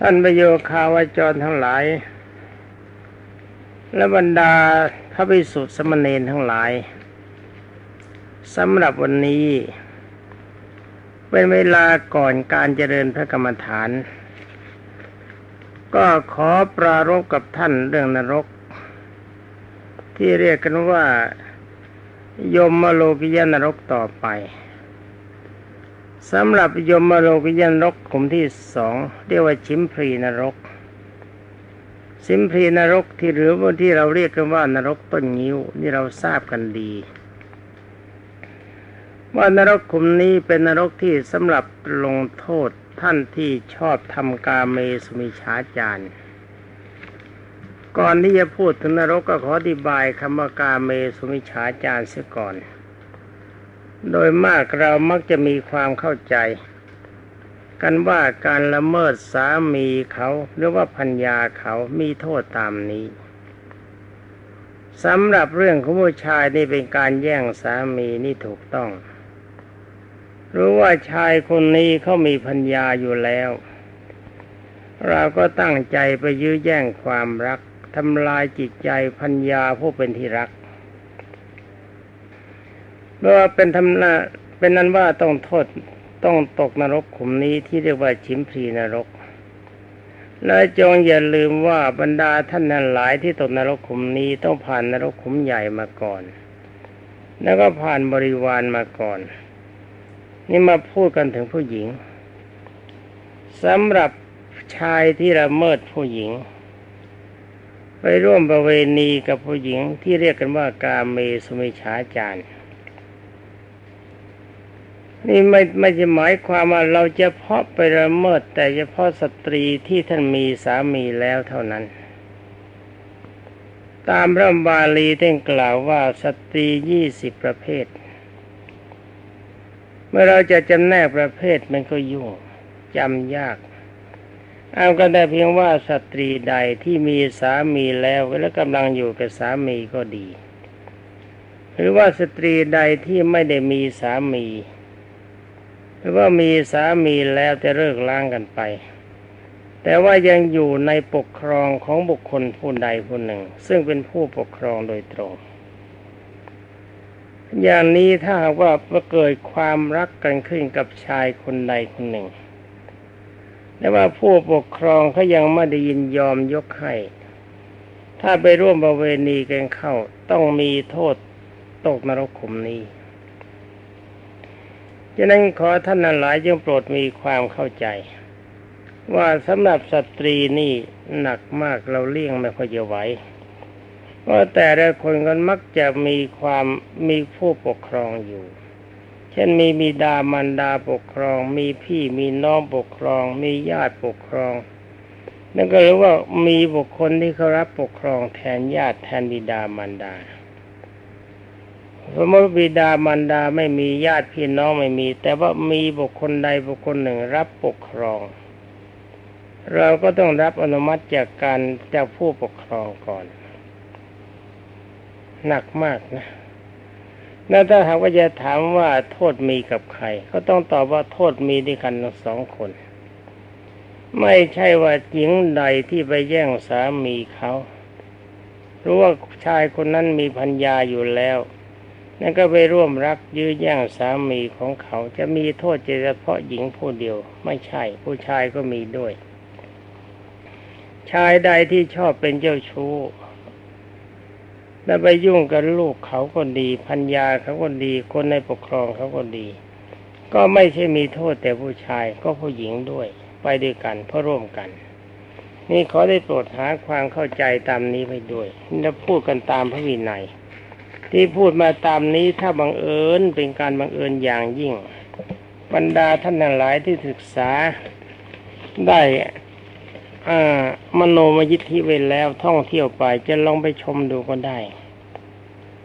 ท่านประโยคาวจรทั้งหลาย และบรรดาพระภิกษุสมณเณรทั้งหลายสำหรับวันนี้ เป็นเวลาก่อนการเจริญพระกรรมฐาน ก็ขอปรารบกับท่านเรื่องนรก ที่เรียกกันว่า ยมโลกิยนรกต่อไป สำหรับยมโลกิยนรกขุมที่สองเรียกว่าชิมพรีนรก ชิมพรีนรกที่หรือว่าที่เราเรียกกันว่านรกต้นงิ้วนี่เราทราบกันดี ว่านรกขุมนี้เป็นนรกที่สำหรับลงโทษท่านที่ชอบทำกาเมสุมิชาจารก่อนที่จะพูดถึงนรกก็ขออธิบายคำว่ากาเมสุมิชาจารเสียก่อน โดยมากเรามักจะมีความเข้าใจ กันว่าการละเมิดสามีเขาหรือว่าพัญญาเขามีโทษตามนี้สำหรับเรื่องของผู้ชายนี่เป็นการแย่งสามีนี่ถูกต้อง รู้ว่าชายคนนี้เขามีพัญญาอยู่แล้ว เราก็ตั้งใจไปยื้อแย่งความรักทำลายจิตใจพัญญาผู้เป็นที่รัก เมื่อเป็นทำนาเป็นนั้นว่าต้องโทษต้องตกนรกขุมนี้ที่เรียกว่าชิมพรีนรก และจงอย่าลืมว่าบรรดาท่านนั้นหลายที่ตกนรกขุมนี้ต้องผ่านนรกขุมใหญ่มาก่อน แล้วก็ผ่านบริวารมาก่อน นี่มาพูดกันถึงผู้หญิงสำหรับชายที่ละเมิดผู้หญิง ไปร่วมประเวณีกับผู้หญิงที่เรียกกันว่ากาเมสุมิชาจารย์ นี่ไม่ไม่จะหมายความว่าเราจะเพาะไปละเมิด แต่เฉพาะสตรีที่ท่านมีสามีแล้วเท่านั้น ตามพระบาลีท่านกล่าวว่าสตรียี่สิบประเภท เมื่อเราจะจำแนกประเภทมันก็ยุ่งจำยากเอากันได้เพียงว่าสตรีใดที่มีสามีแล้วและกำลังอยู่กับสามีก็ดี หรือว่าสตรีใดที่ไม่ได้มีสามี รือว่ามีสามีแล้วจะเลิกล้างกันไป แต่ว่ายังอยู่ในปกครองของบุคคลผู้ใดผู้หนึ่ง ซึ่งเป็นผู้ปกครองโดยตรง อย่างนี้ถ้าว่าเกิดความรักกันขึ้นกับชายคนใดคนหนึ่ง แต่ว่าผู้ปกครองเขายังไม่ได้ยินยอมยกให้ถ้าไปร่วมประเวณีกันเข้าต้องมีโทษตกนรกขุมนี้ ฉะนั้นขอท่านนั้นหลายจงโปรดมีความเข้าใจ ว่าสำหรับสตรีนี่หนักมากเราเลี่ยงไม่ค่อยจะไหวเพราะแต่ละคนกันมักจะมีความมีผู้ปกครองอยู่ เช่นมีมีดามันดาปกครอง มีพี่มีน้องปกครอง มีญาติปกครอง นั่นก็รู้ว่ามีบุคคลที่เขารับปกครองแทนญาติแทนบิดามันดา มมติบิดามารดาไม่มีญาติพี่น้องไม่มี แต่ว่ามีบุคคลใดบุคคลหนึ่งรับปกครอง เราก็ต้องรับอนุมัติจากการจากผู้ปกครองก่อน หนักมากนะแล้วถ้าหากว่าจะถามว่าโทษมีกับใคร ก็ต้องตอบว่าโทษมีด้วยกันสองคน ไม่ใช่ว่าหญิงใดที่ไปแย่งสามีเขารู้ว่าชายคนนั้นมีพัญญาอยู่แล้ว นั่นก็ไปร่วมรักยื้อแย่งสามีของเขาจะมีโทษเฉพาะหญิงผู้เดียว ไม่ใช่ ผู้ชายก็มีด้วย ชายใดที่ชอบเป็นเจ้าชู้แล้วไปยุ่งกับลูกเขาก็ดีพัญญาเขาก็ดี คนในปกครองเขาก็ดี ก็ไม่ใช่มีโทษแต่ผู้ชายก็ผู้หญิงด้วย ไปด้วยกันเพราะร่วมกัน นี่ขอได้โปรดหาความเข้าใจตามนี้ไปด้วยและพูดกันตามพระวินัย ที่พูดมาตามนี้ถ้าบังเอิญเป็นการบังเอิญอย่างยิ่ง บรรดาท่านหลายที่ศึกษาได้มโนมยิทธิเวแล้วท่องเที่ยวไปจะลองไปชมดูก็ได้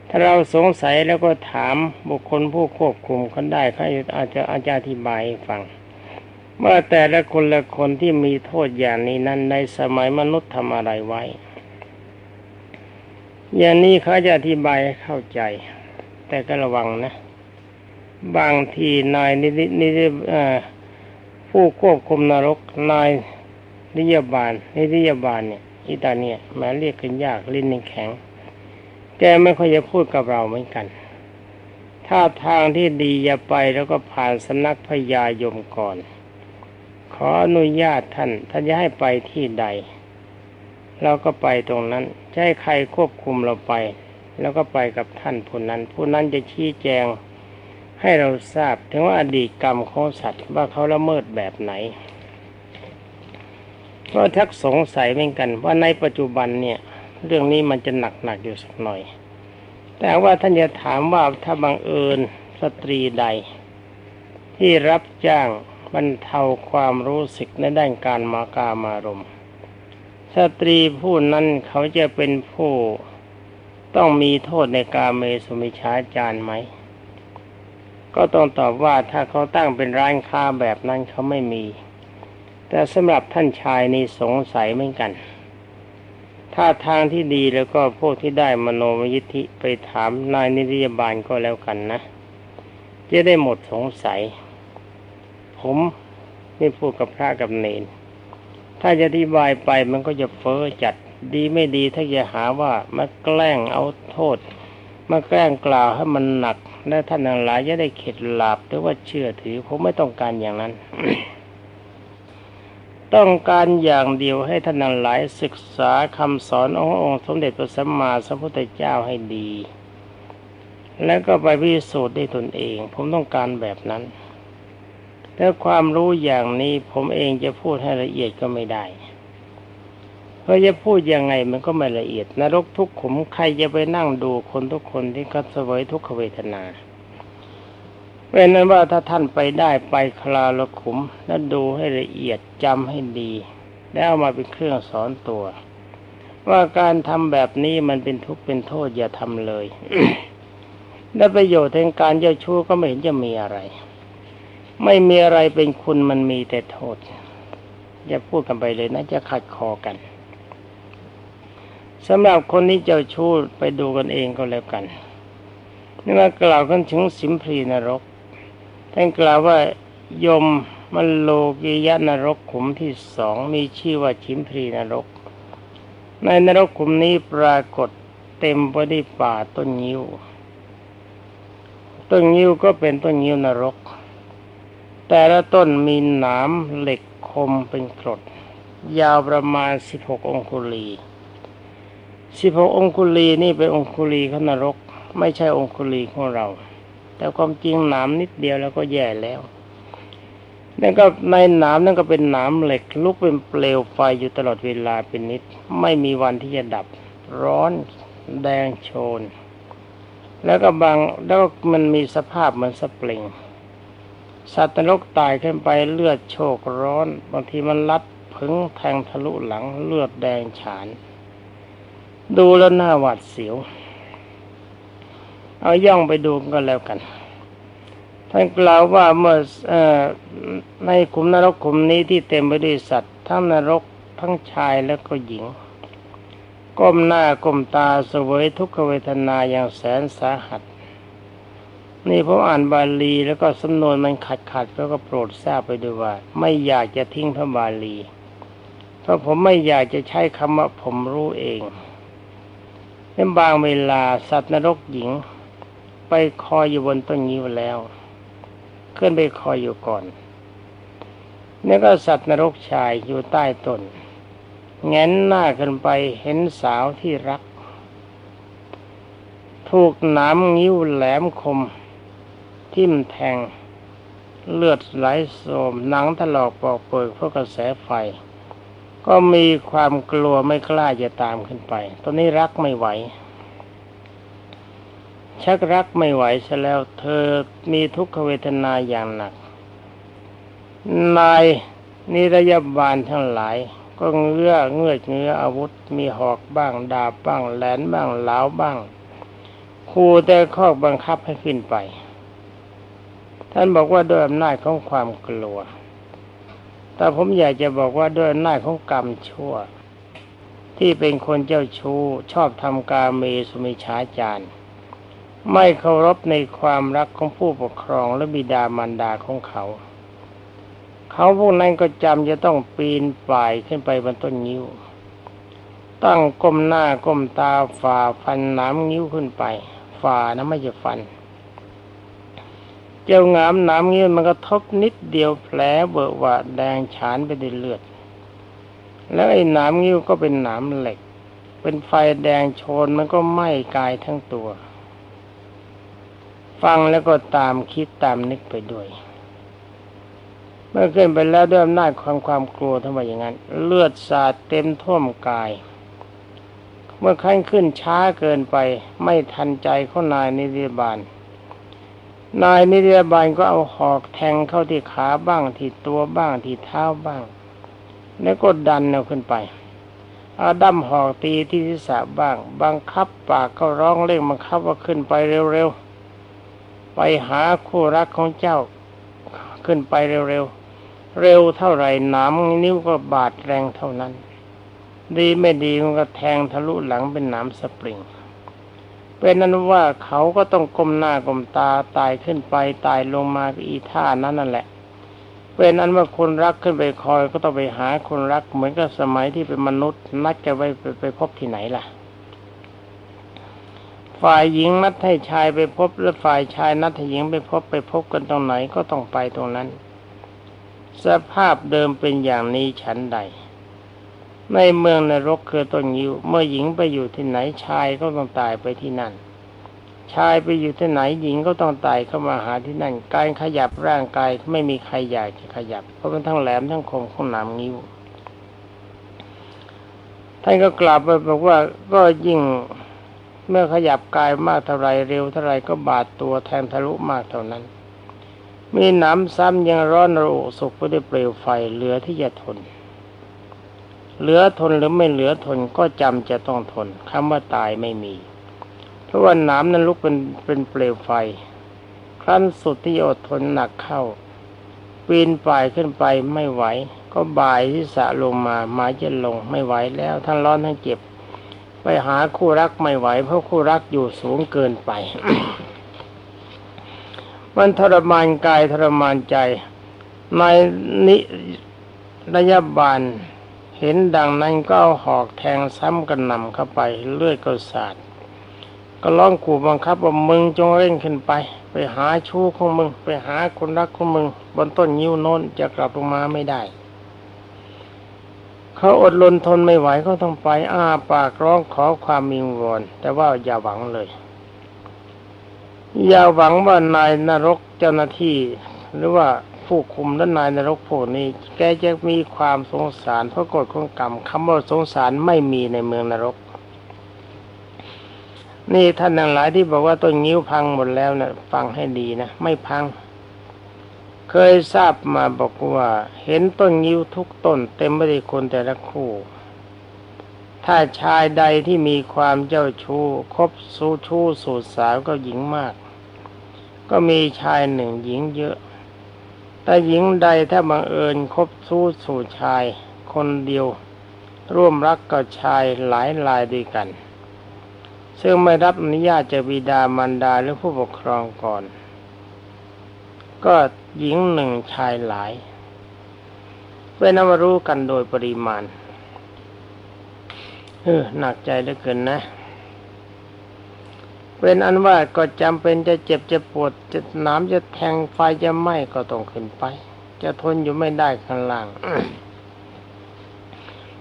ถ้าเราสงสัยแล้วก็ถามบุคคลผู้ควบคุมเขาได้เขาอาจจะอาจารย์อธิบายฟังว่าแต่ละคนละคนที่มีโทษอย่างนี้นั้นในสมัยมนุษย์ทำอะไรไว้ อย่างนี้เขาจะอธิบายให้เข้าใจ แต่ก็ระวังนะ บางทีนายนินิผู้ควบคุมนรกนายนิยบาลนิริยบาลเนี่ยอิตาเนี่ยแม้เรียกกันยากลิ้นนี่แข็ง แกไม่ค่อยจะพูดกับเราเหมือนกัน ถ้าทางที่ดีอย่าไปแล้วก็ผ่านสำนักพญายมก่อน ขออนุญาตท่านท่านจะให้ไปที่ใด เราก็ไปตรงนั้นให้ใครควบคุมเราไป แล้วก็ไปกับท่านผู้นั้น ผู้นั้นจะชี้แจงให้เราทราบถึงว่าอดีตกรรมของสัตว์ว่าเขาละเมิดแบบไหนก็ทักสงสัยเหมือนกันว่าในปัจจุบันเนี่ย เรื่องนี้มันจะหนักหนักอยู่สักหน่อย แต่ว่าท่านจะถามว่าถ้าบังเอิญสตรีใด ที่รับจ้างบรรเทาความรู้สึกในด้านการมากามารมณ์ สตรีผู้นั้นเขาจะเป็นผู้ต้องมีโทษในการเมสุมิชาจารไหม ก็ต้องตอบว่าถ้าเขาตั้งเป็นร้านค้าแบบนั้นเขาไม่มี แต่สำหรับท่านชายนี่สงสัยเหมือนกัน ถ้าทางที่ดีแล้วก็พวกที่ได้มโนมยิทธิไปถามนายนิริยบาลก็แล้วกันนะ จะได้หมดสงสัย ผมนี่พูดกับพระกับเนน ถ้าจะอธิบายไปมันก็จะเฟ้อจัดดีไม่ดีถ้าจะหาว่ามาแกล้งเอาโทษ มาแกล้งกล่าวให้มันหนัก และท่านทั้งหลายจะได้เข็ดหลาบหรือว่าเชื่อถือผมไม่ต้องการอย่างนั้น ต้องการอย่างเดียวให้ท่านทั้งหลายศึกษาคำสอนขององค์สมเด็จพระสัมมาสัมพุทธเจ้าให้ดี แล้วก็ไปพิสูจน์ได้ตนเอง ผมต้องการแบบนั้น แต่ความรู้อย่างนี้ผมเองจะพูดให้ละเอียดก็ไม่ได้ เพราะจะพูดยังไงมันก็ไม่ละเอียด นรกทุกขุมใครจะไปนั่งดูคนทุกคนที่เขาเสวยทุกขเวทนาเป็นนั้นว่าถ้าท่านไปได้ไปคลาละขุม แล้วดูให้ละเอียดจำให้ดี แล้วเอามาเป็นเครื่องสอนตัว ว่าการทำแบบนี้มันเป็นทุกข์เป็นโทษอย่าทำเลยและประโยชน์แห่งการเจ้าชู้ก็ไม่เห็นจะมีอะไร ไม่มีอะไรเป็นคุณมันมีแต่โทษ อย่าพูดกันไปเลยนะจะขัดคอกันสำหรับคนที่เจ้าชู้ไปดูกันเองก็แล้วกันนี่มากล่าวกันถึงสิมพรีนรกท่านกล่าวว่ายมมันโลกิยะนรกขุมที่สองมีชื่อว่าชิมพรีนรก ในนรกขุมนี้ปรากฏเต็มไปด้วยป่าต้นงิ้ว ต้นงิ้วก็เป็นต้นงิ้วนรก แต่ละต้นมีหนามเหล็กคมเป็นกรด ยาวประมาณสิบหกองคุลีสิบหกองคุลีนี่เป็นองคุลีของนรก ไม่ใช่องคุลีของเรา แต่ความจริงหนามนิดเดียวแล้วก็แย่แล้วนั่นก็ในหนามนั่นก็เป็นหนามเหล็กลุกเป็นเปลวไฟอยู่ตลอดเวลาเป็นนิด ไม่มีวันที่จะดับ ร้อนแดงโชน แล้วก็บางแล้วมันมีสภาพเหมือนสปริง สัตว์นรกตายขึ้นไปเลือดโชกร้อน บางทีมันลัดผึงแทงทะลุหลังเลือดแดงฉาน ดูแล้วหน้าหวาดเสียว เอาย่องไปดูก็แล้วกันท่านกล่าวว่าเมื่ออในขุมนรกขุมนี้ที่เต็มไปด้วยสัตว์ทั้งนรกทั้งชายและก็หญิง ก้มหน้าก้มตาเสวยทุกขเวทนาอย่างแสนสาหัส นี่ผมอ่านบาลีแล้วก็สำนวนมันขัดขัดแล้วก็โปรดทราบไปด้วยว่า ไม่อยากจะทิ้งพระบาลี เพราะผมไม่อยากจะใช้คำว่าผมรู้เองในบางเวลาสัตว์นรกหญิง ไปคอยอยู่บนต้นงิ้วแล้วขึ้นไปคอยอยู่ก่อนนี่ก็สัตว์นรกชายอยู่ใต้ต้นแงนหน้าขึ้นไปเห็นสาวที่รัก ถูกหนามงิ้วแหลมคม ทิ่มแทง เลือดไหลโสมหนังถลอกปอกเปิดเพราะกระแสไฟ ก็มีความกลัวไม่กล้าจะตามขึ้นไป ตอนนี้รักไม่ไหว ชักรักไม่ไหวซะแล้วเธอมีทุกขเวทนาอย่างหนัก นายนิรยาบาลทั้งหลายก็เงื้อเงื้อเงื้ออาวุธมีหอกบ้างดาบบ้างแหลนบ้างเหลาบ้างขู่แต่ข้อบังคับให้ขึ้นไป ท่านบอกว่าด้วยอำนาจของความกลัว แต่ผมอยากจะบอกว่าด้วยอำนาจของกรรมชั่ว ที่เป็นคนเจ้าชู้ชอบทำกาเมสุมิชาจารไม่เคารพในความรักของผู้ปกครองและบิดามารดาของเขา เขาพวกนั้นก็จำจะต้องปีนป่ายขึ้นไปบนต้นงิ้ว ตั้งก้มหน้าก้มตาฝ่าฟันน้ำงิ้วขึ้นไป ฝ่านะไม่ใช่ฟัน เจ้างามน้ำงิ้วมันก็ทบนิดเดียวแผลเบอะหวะแดงฉานไปด้วยเลือด แล้วไอ้น้ำงิ้วก็เป็นน้ำเหล็ก เป็นไฟแดงโชนมันก็ไหม้กายทั้งตัว ฟังแล้วก็ตามคิดตามนึกไปด้วยเมื่อขึ้นไปแล้วด้วยอำนาจความความกลัวทำไมอย่างนั้น เลือดสาดเต็มท่วมกาย เมื่อขั้นขึ้นช้าเกินไปไม่ทันใจเขานายนิติบาล นายนิติบาลก็เอาหอกแทงเข้าที่ขาบ้างที่ตัวบ้างที่เท้าบ้าง แล้วก็ดันเอาขึ้นไปเอาดั้มหอกตีที่ศีรษะบ้าง บังคับปากเขาร้องเร่งบังคับว่าขึ้นไปเร็วๆ ไปหาคู่รักของเจ้าขึ้นไปเร็วๆ เร็วเท่าไรหนามนิ้วก็บาดแรงเท่านั้น ดีไม่ดีมันก็แทงทะลุหลังเป็นหนามสปริง เป็นนั้นว่าเขาก็ต้องก้มหน้าก้มตาตายขึ้นไปตายลงมาอีท่านั้นนั่นแหละ เป็นนั้นว่าคนรักขึ้นไปคอยก็ต้องไปหาคนรักเหมือนกับสมัยที่เป็นมนุษย์ นัดกันไว้ไปไปพบที่ไหนล่ะ ฝ่ายหญิงนัดให้ชายไปพบและฝ่ายชายนัดให้หญิงไปพบไปพบกันตรงไหนก็ต้องไปตรงนั้น สภาพเดิมเป็นอย่างนี้ฉันใด ในเมืองนรกคือต้นยิวเมื่อหญิงไปอยู่ที่ไหนชายก็ต้องตายไปที่นั่น ชายไปอยู่ที่ไหนหญิงก็ต้องตายเข้ามาหาที่นั่น การขยับร่างกายไม่มีใครอยากจะขยับ เพราะเป็นทั้งแหลมทั้งคมของหนามงิ้วท่านก็กลับไปบอกว่าก็ยิ่งเมื่อขยับกายมากเท่าไรเร็วเท่าไรก็บาดตัวแทงทะลุมากเท่านั้น มีหนามซ้ำยังร้อนระอุสุกไปด้วยเปลวไฟเหลือที่จะทน เหลือทนหรือไม่เหลือทนก็จำจะต้องทนคำว่าตายไม่มี เพราะว่าหนานั้นลุกเป็นเป็นเปลวไฟ ครั้นสุดที่อดทนหนักเข้าปีนป่ายขึ้นไปไม่ไหว ก็บ่ายที่สะลงมาหมายจะลงไม่ไหวแล้วทั้งร้อนทั้งเจ็บ ไปหาคู่รักไม่ไหว เพราะคู่รักอยู่สูงเกินไป มันทรมานกายทรมานใจในนิระยะบาล เห็นดังนั้นก็เอาหอกแทงซ้ำกันนำเข้าไปเลือดก็สาดก็ร้องขู่บังคับว่ามึงจงเร่งขึ้นไป ไปหาชู้ของมึง ไปหาคนรักของมึง บนต้นยิ้วโน้นจะกลับลงมาไม่ได้เขาอดรนทนไม่ไหวเขาต้องไปอ้าปากร้องขอความมิงวอนแต่ว่าอย่าหวังเลย อย่าหวังว่านายนรกเจ้าหน้าที่ หรือว่า ผู้คุมและนายนรกพวกนี้ แกจะมีความสงสารเพราะกฎของกรรมคำว่าสงสารไม่มีในเมืองนรก นี่ท่านทั้งหลายที่บอกว่าต้นงิ้วพังหมดแล้วนะฟังให้ดีนะไม่พัง เคยทราบมาบอกว่า เห็นต้นงิ้วทุกต้น เต็มไปด้วยคนแต่ละคู่ ถ้าชายใดที่มีความเจ้าชู้คบสู้ชู้สูดสาวก็หญิงมากก็มีชายหนึ่งหญิงเยอะ แต่หญิงใดถ้าบังเอิญคบสู้สู่ชาย คนเดียว ร่วมรักกับชายหลายลายด้วยกัน ซึ่งไม่รับอนุญาตจากบิดามารดาหรือผู้ปกครองก่อน ก็หญิงหนึ่งชายหลายเป็นนวรู้กันโดยปริมาณ เออหนักใจเหลือเกินนะ เป็นอันว่าก็จำเป็นจะเจ็บจะปวดจะน้ำจะแทงไฟจะไหม้ก็ต้องขึ้นไป จะทนอยู่ไม่ได้ข้างล่าง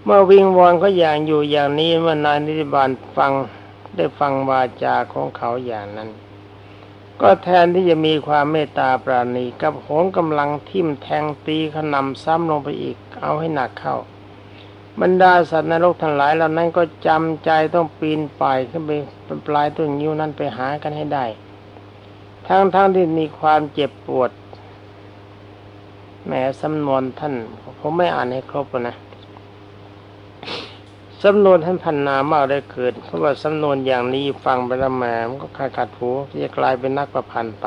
เมื่อวิงวอนเขาอย่างอยู่อย่างนี้เมื่อนายนิติบาลฟังได้ฟังวาจาของเขาอย่างนั้น ก็แทนที่จะมีความเมตตาปราณีกับโหนกำลังทิ่มแทงตีขนำซ้ำลงไปอีก เอาให้หนักเข้า บรรดาสัตว์นรกทั้งหลายเหล่านั้นก็จำใจต้องปีนป่ายขึ้นไปเป็นปลายต้นยิ้วนั้นไปหากันให้ได้ ทั้งๆทที่มีความเจ็บปวดแหมสำนวนท่านผมไม่อ่านให้ครบนะสำนวนท่านพันนามากได้เกิดเพราะว่าสำนวนอย่างนี้ฟังไปแล้วแหมมันก็ขาดขาดหูจะกลายเป็นนักประพันธ์ไป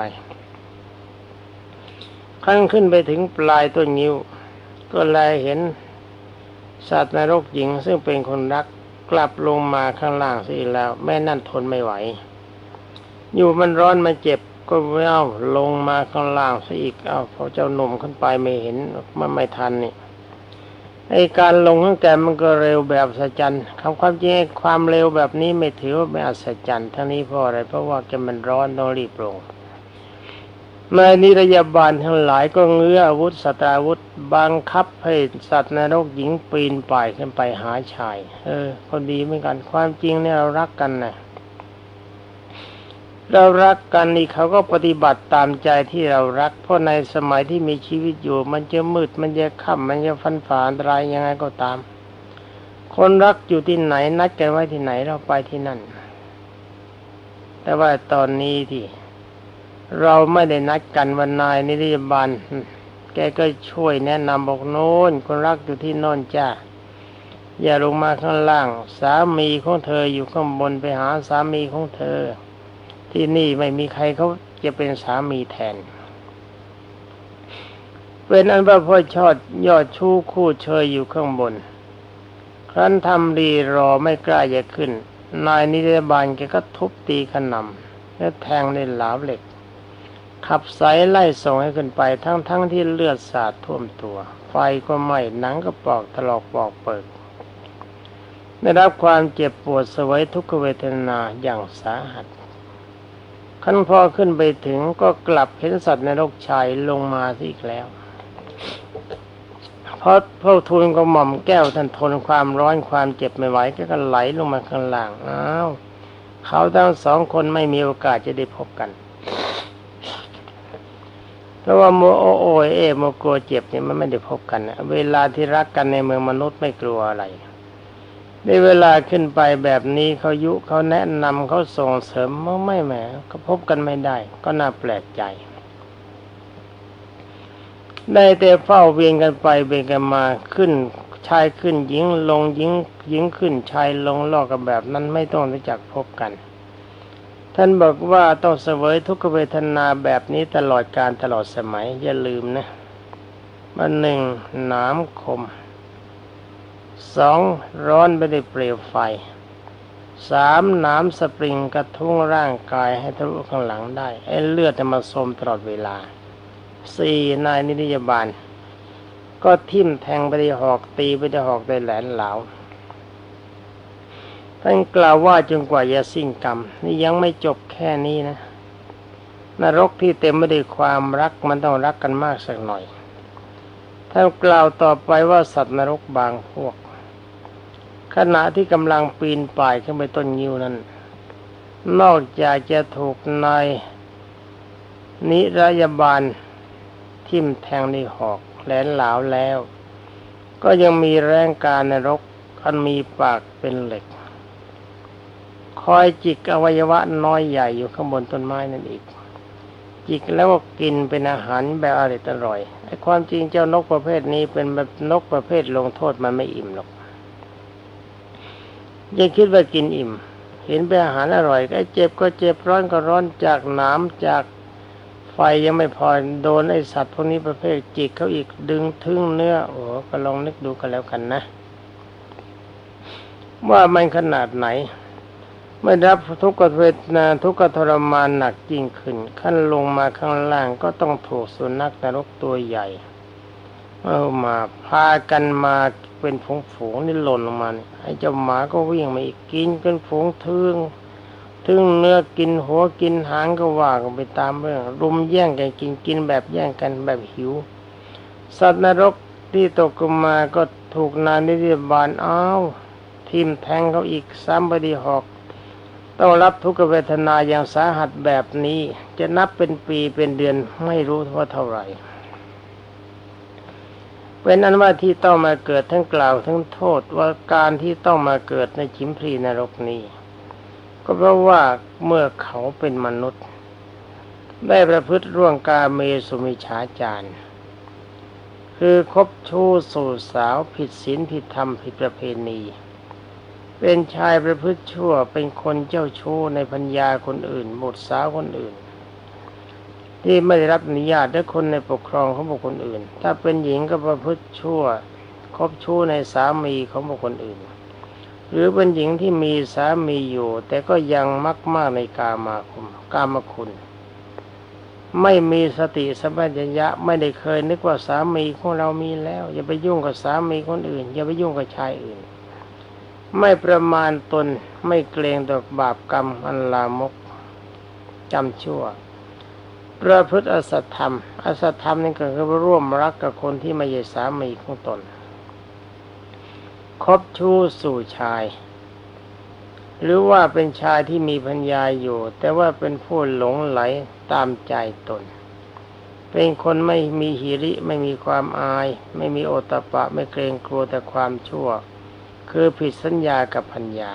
ขั้นขึ้นไปถึงปลายต้นงิ้ว ก็แลเห็น สัตว์นรกหญิงซึ่งเป็นคนรักกลับลงมาข้างล่างสิแล้ว แม่นั่นทนไม่ไหว อยู่มันร้อนมันเจ็บก็ไม่เอาลงมาข้างล่างซะอีกเอาพอเจ้าหนุ่มขึ้นไปไม่เห็นมันไม่ทันนี่ไอการลงของแกมันก็เร็วแบบสัจจันคำความจริงความเร็วแบบนี้ไม่ถือว่าเป็นอัศจรรย์ทั้งนี้เพราะอะไรเพราะว่าแกมันร้อนต้องรีบลง นายนิรยาบาลทั้งหลายก็เงื้ออาวุธสตราวุธบังคับให้สัตว์นรกหญิงปีนป่ายขึ้นไปหาชาย เออพอดีเหมือนกันความจริงเนี่ยเรารักกันนะเรารักกันนี่เขาก็ปฏิบัติตามใจที่เรารัก เพราะในสมัยที่มีชีวิตอยู่ มันจะมืดมันจะค่ำมันจะฟันฝ่าอันตรายยังไงก็ตาม คนรักอยู่ที่ไหนนัดกันไว้ที่ไหนเราไปที่นั่น แต่ว่าตอนนี้ที่ เราไม่ได้นัดกันวันนายนิริบาลแกก็ช่วยแนะนำบอกโน้นคนรักอยู่ที่โน่นจ้าอย่าลงมาข้างล่าง สามีของเธออยู่ข้างบนไปหาสามีของเธอ ที่นี่ไม่มีใครเขาจะเป็นสามีแทน เป็นอันว่าพ่อชอดยอดชู้คู่เชยอยู่ข้างบน ครั้นทำดีรอไม่กล้าจะขึ้น นายนิรบาลแกก็ทุบตีขนำแล้วแทงในหลาวเหล็ก ขับสายไล่ส่งให้ขึ้นไปทั้งๆทที่เลือดสาดท่วมตัว ไฟก็ไหม้หนังก็ปอกถลอกปอกเปิดได้รับความเจ็บปวดสวยทุกขเวทนาอย่างสาหัสขั้นพอขึ้นไปถึงก็กลับเห็นสัตว์ในโลกชายลงมาอีกแล้วเพราะพระทูลก็หม่อมแก้วท่านทนความร้อนความเจ็บไม่ไหวก็ไหลลงมาข้างล่างอ้าวเขาทั้งสองคนไม่มีโอกาสจะได้พบกัน เพราะว่าโมโอโอเอโมกลัวเจ็บเนี่ยมันไม่ได้พบกัน เวลาที่รักกันในเมืองมนุษย์ไม่กลัวอะไรในเวลาขึ้นไปแบบนี้เขายุเขาแนะนำเขาส่งเสริมมันไม่แหมก็พบกันไม่ได้ ก็น่าแปลกใจ ได้แต่เฝ้าเวียนกันไปเวียนกันมาขึ้นชายขึ้นหญิงลงหญิงหญิงขึ้นชายลงลอกกันแบบนั้นไม่ต้องรู้จักพบกัน ท่านบอกว่าต้องเสวยทุกขเวทนาแบบนี้ตลอดการตลอดสมัย อย่าลืมนะมันหนึ่งหนามคมสองร้อนไปด้วยเปลวไฟสามน้ำสปริงกระทุ้งร่างกายให้ทะลุข้างหลังได้ไอ้เลือดจะมาสมตลอดเวลาสี่นายนิยบาล ก็ทิ่มแทงไปได้หอกตีไปได้หอกได้แหลนเหลา ท่านกล่าวว่าจนกว่าจะสิ้นกรรม นี่ยังไม่จบแค่นี้นะ นรกที่เต็มไปด้วยความรักมันต้องรักกันมากสักหน่อยท่านกล่าวต่อไปว่าสัตว์นรกบางพวก ขณะที่กำลังปีนป่ายขึ้นไปต้นยิวนั้น นอกจากจะถูกนายนิรยาบาลทิ่มแทงในหอกแหลนหลาวแล้ว ก็ยังมีแรงการนรกอันมีปากเป็นเหล็ก คอยจิกอวัยวะน้อยใหญ่อยู่ข้างบนต้นไม้นั่นอีก จิกแล้วก็กินเป็นอาหารแบบอร่อยอร่อยไอ้ความจริงเจ้านกประเภทนี้เป็นแบบนกประเภทลงโทษมันไม่อิ่มหรอกยังคิดว่ากินอิ่ม เห็นเป็นอาหารอร่อยก็เจ็บก็เจ็บร้อนก็ร้อนจากน้ำจากไฟยังไม่พอโดนไอสัตว์พวกนี้ประเภทจิกเขาอีกดึงทึ่งเนื้อโอ้ก็ลองนึกดูกันแล้วกันนะ ว่ามันขนาดไหน ไม่รับทุกขเวทนาทุกขทรมานหนักยิ่งขึ้น ขั้นลงมาข้างล่างก็ต้องถูกสุนัขนรกตัวใหญ่เอามาพากันมาเป็นฝูงฝูงนี่หล่นลงมาไอ้เจ้าหมาก็วิ่งมาอีกกินกันฝูงทึ่งทึ่งเนื้อกินหัวกินหางก็ว่ากันไปตามเรื่องรุมแย่งกันกินกินแบบแย่งกันแบบหิว สัตว์นรกที่ตกมาก็ถูกนายนิติบาลอ้าวทิมแทงเขาอีกซ้ำบดีหอก ต้องรับทุกขเวทนาอย่างสาหัสแบบนี้ จะนับเป็นปีเป็นเดือนไม่รู้ว่าเท่าไหร่เป็นอันว่าที่ต้องมาเกิดทั้งกล่าวทั้งโทษว่าการที่ต้องมาเกิดในชิมพรีนรกนี้ ก็เพราะว่าเมื่อเขาเป็นมนุษย์ ได้ประพฤติร่วงกาเมสุมิฉาจารคือคบชู้สู่สาวผิดศีลผิดธรรมผิดประเพณี เป็นชายประพฤติชั่ว เป็นคนเจ้าชู้ในพัญญาคนอื่น หมดสาวคนอื่น ที่ไม่ได้รับอนุญาตและคนในปกครองของบุคคลอื่น ถ้าเป็นหญิงก็ประพฤติชั่ว คบชู้ในสามีของบุคคลอื่น หรือเป็นหญิงที่มีสามีอยู่ แต่ก็ยังมักมากในกามาคุมกามคุณ ไม่มีสติสัมปชัญญะไม่ได้เคยนึกว่าสามีของเรามีแล้ว อย่าไปยุ่งกับสามีคนอื่น อย่าไปยุ่งกับชายอื่น ไม่ประมาณตนไม่เกรงต่อบาปกรรมอันลามกจำชั่ว ประพฤติอสัตธรรม อสัตธรรมนี่ก็คือร่วมรักกับคนที่ไม่ใช่สามีของตน คบชู้สู่ชาย หรือว่าเป็นชายที่มีพัญญาอยู่ แต่ว่าเป็นผู้หลงไหลตามใจตน เป็นคนไม่มีหิริไม่มีความอาย ไม่มีโอตปะ ไม่เกรงกลัวแต่ความชั่ว คือผิดสัญญากับพัญญา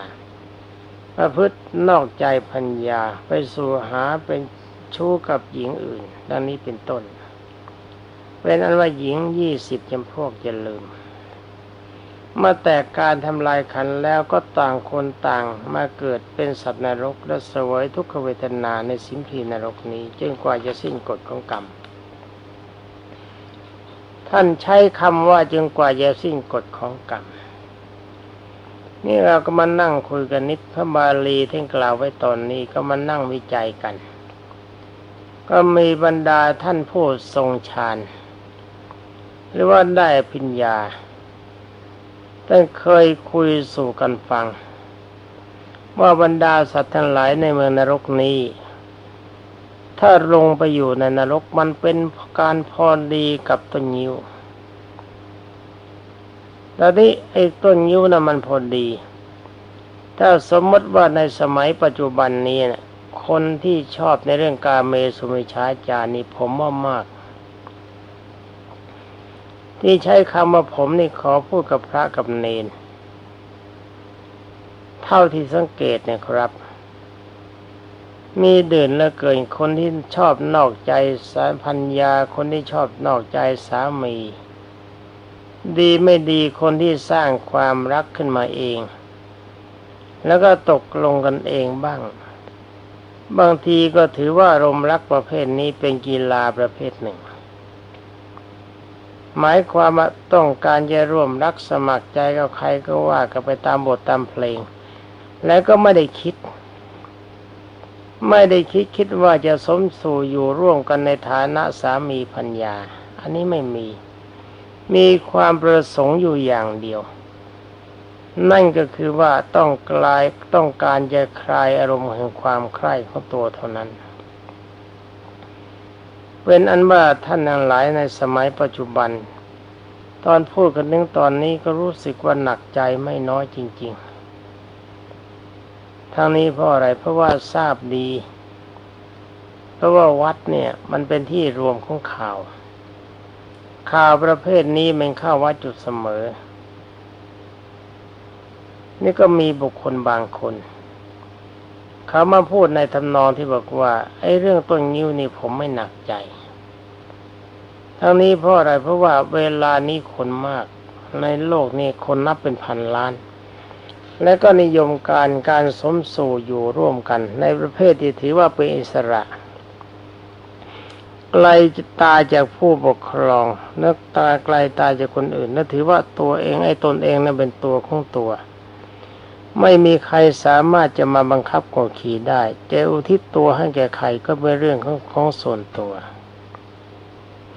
ประพฤตินอกใจพัญญาไปสู่หาเป็นชู้กับหญิงอื่น ดังนี้เป็นต้น เป็นอันว่าหญิงยี่สิบจำพวกจะลืม เมื่อแตกการทำลายขันแล้วก็ต่างคนต่างมาเกิดเป็นสัตว์นรก และเสวยทุกขเวทนาในสิมพีนรกนี้จนกว่าจะสิ้นกฎของกรรมท่านใช้คำว่าจนกว่าจะสิ้นกฎของกรรม นี่เราก็มานั่งคุยกันนิดพระบาลีท่านกล่าวไว้ตอนนี้ก็มานั่งวิจัยกัน ก็มีบรรดาท่านผู้ทรงฌานหรือว่าได้พิญญาท่านเคยคุยสู่กันฟัง ว่าบรรดาสัตว์ทั้งหลายในเมืองนรกนี้ ถ้าลงไปอยู่ในนรกมันเป็นการพอดีกับต้นยิ้ว แล้วนี้ไอ้ต้นยิ้วนะ่ะมันพอดี ถ้าสมมติว่าในสมัยปัจจุบันนี้นะคนที่ชอบในเรื่องการเมสุมิชาจานี่ผมว่ามาก ที่ใช้คำว่าผมนี่ขอพูดกับพระกับเนน เท่าที่สังเกตเนี่ยครับ มีเดินและเกินคนที่ชอบนอกใจสาพัญญาคนที่ชอบนอกใจสามี ดีไม่ดีคนที่สร้างความรักขึ้นมาเอง แล้วก็ตกลงกันเองบ้าง บางทีก็ถือว่ารมรักประเภทนี้เป็นกีฬาประเภทหนึ่ง หมายความว่าต้องการจะร่วมรักสมัครใจกับใครก็ว่ากันไปตามบทตามเพลง แล้วก็ไม่ได้คิด ไม่ได้คิดคิดว่าจะสมสู่อยู่ร่วมกันในฐานะสามีพัญญา อันนี้ไม่มี มีความประสงค์อยู่อย่างเดียว นั่นก็คือว่าต้องกลายต้องการจะคลายอารมณ์แห่งความใคร่ของตัวเท่านั้น เป็นอันว่าท่านทั้งหลายในสมัยปัจจุบัน ตอนพูดกันนึงตอนนี้ก็รู้สึกว่าหนักใจไม่น้อยจริง ๆทั้งนี้เพราะอะไรเพราะว่าทราบดี เพราะว่าวัดเนี่ยมันเป็นที่รวมของข่าว ข่าวประเภทนี้มันเข้าวัดจุดเสมอ นี่ก็มีบุคคลบางคน เขามาพูดในทำนองที่บอกว่า ไอ้เรื่องต้นนิ้วนี่ผมไม่หนักใจ ทั้งนี้เพราะอะไรเพราะว่าเวลานี้คนมาก ในโลกนี้คนนับเป็นพันล้าน และก็นิยมการการสมสู่อยู่ร่วมกัน ในประเภทที่ถือว่าเป็นอิสระ ไกลตาจากผู้ปกครองนึกตาไกลตาจากคนอื่นนันถือว่าตัวเองไอ้ตนเองนั้นเป็นตัวของตัว ไม่มีใครสามารถจะมาบังคับกดขี่ได้จะอุทิศตัวให้แก่ใครก็เป็นเรื่องของของส่วนตัว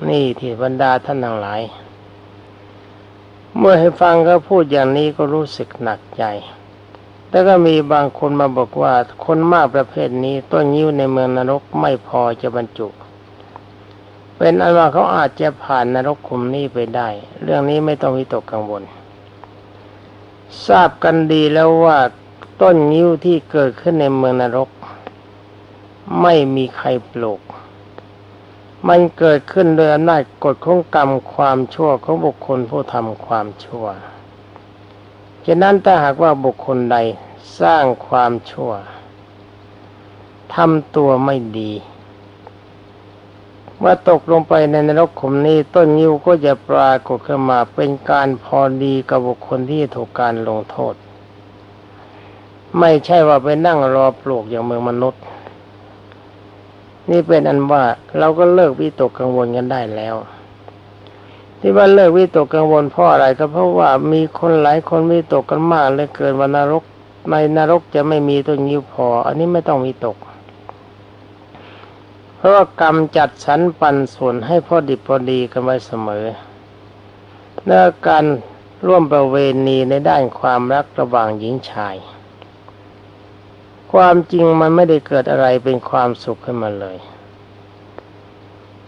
นี่ที่บรรดาท่านทั้งหลาย เมื่อให้ฟังเขาพูดอย่างนี้ก็รู้สึกหนักใจแต่ก็มีบางคนมาบอกว่าคนมากประเภทนี้ต้นยิ้วในเมืองนรกไม่พอจะบรรจุ เป็นอันว่าเขาอาจจะผ่านนรกคุมนี้ไปได้ เรื่องนี้ไม่ต้องวิตกกังวล ทราบกันดีแล้วว่าต้นยิ้วที่เกิดขึ้นในเมืองนรก ไม่มีใครปลูก มันเกิดขึ้นโดยอำนาจกฎของกรรมความชั่วของบุคคลผู้ทำความชั่วฉะนั้นถ้าหากว่าบุคคลใดสร้างความชั่วทำตัวไม่ดี เมื่อตกลงไปในนรกขมนี้ต้นยิ้วก็จะปรากฏขึ้นมาเป็นการพอดีกับบุคคลที่ถูกการลงโทษ ไม่ใช่ว่าไปนั่งรอปลูกอย่างเมืองมนุษย์ นี่เป็นอันว่าเราก็เลิกวิตกกังวลกันได้แล้ว ที่ว่าเลิกวิตกกังวลเพราะอะไรก็เพราะว่ามีคนหลายคนวิตกกันมากเลยเกิดว่านรกในนรกจะไม่มีต้นยิ้วพอ อันนี้ไม่ต้องวิตก เพราะว่ากรรมจัดสรรปันส่วนให้พอดิบพอดีกันไว้เสมอและการร่วมประเวณีในด้านความรักระหว่างหญิงชาย ความจริงมันไม่ได้เกิดอะไรเป็นความสุขขึ้นมาเลย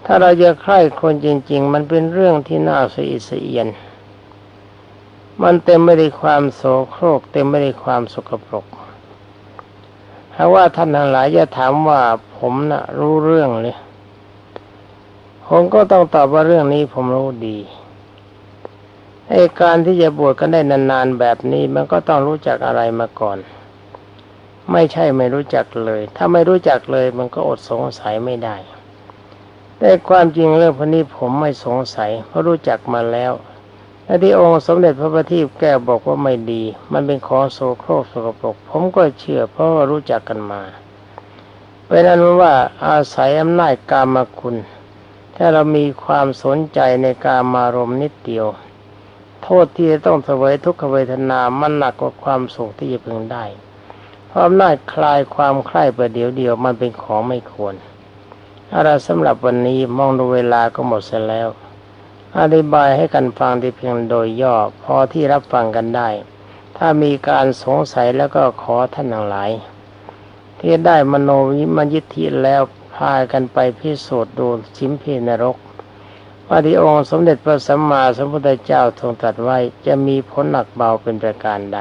ถ้าเราจะใคร่คนจริง ๆ มันเป็นเรื่องที่น่าสะอิดสะเอียน มันเต็มไม่ได้ความโสโครกเต็มไม่ได้ความสกปรก ถ้าว่าท่านทั้งหลายจะถามว่าผมนะ่ะ รู้เรื่องเลยผมก็ต้องตอบว่าเรื่องนี้ผมรู้ดีไอ้การที่จะบวชกันได้นานๆแบบนี้มันก็ต้องรู้จักอะไรมาก่อน ไม่ใช่ไม่รู้จักเลย ถ้าไม่รู้จักเลยมันก็อดสงสัยไม่ได้ แต่ความจริงเรื่องพวกนี้ผมไม่สงสัย เพราะรู้จักมาแล้ว และที่องค์สมเด็จพระบัณฑิตแก้วบอกว่าไม่ดี มันเป็นของโสโครกสกปรก ผมก็เชื่อเพราะว่ารู้จักกันมาเป็นนั้นว่าอาศัยอำนาจกามคุณ ถ้าเรามีความสนใจในการมารมนิดเดียว โทษที่จะต้องเสวยทุกขเวทนามันหนักกว่าความสุขที่จะพึงได้ เพราะอำนาจคลายความใคร่ประเดี๋ยวเดียวมันเป็นของไม่ควรอะไรสำหรับวันนี้มองดูเวลาก็หมดเสียแล้ว อธิบายให้กันฟังที่เพียงโดยย่อพอที่รับฟังกันได้ ถ้ามีการสงสัยแล้วก็ขอท่านทั้งหลาย ที่ได้มโนวิมยิทธิแล้วพากันไปพิสูจน์ดูชิมพีนรกว่าที่องค์สมเด็จพระสัมมาสัมพุทธเจ้าทรงตรัสไว้จะมีผลหนักเบาเป็นประการใด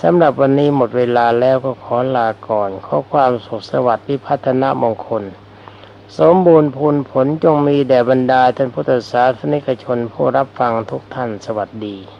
สำหรับวันนี้หมดเวลาแล้วก็ขอลาก่อน ขอความสุขสวัสดิ์พิพัฒนามงคล สมบูรณ์พูนผลจงมีแด่บรรดาท่านพุทธศาสนิกชนผู้รับฟังทุกท่านสวัสดี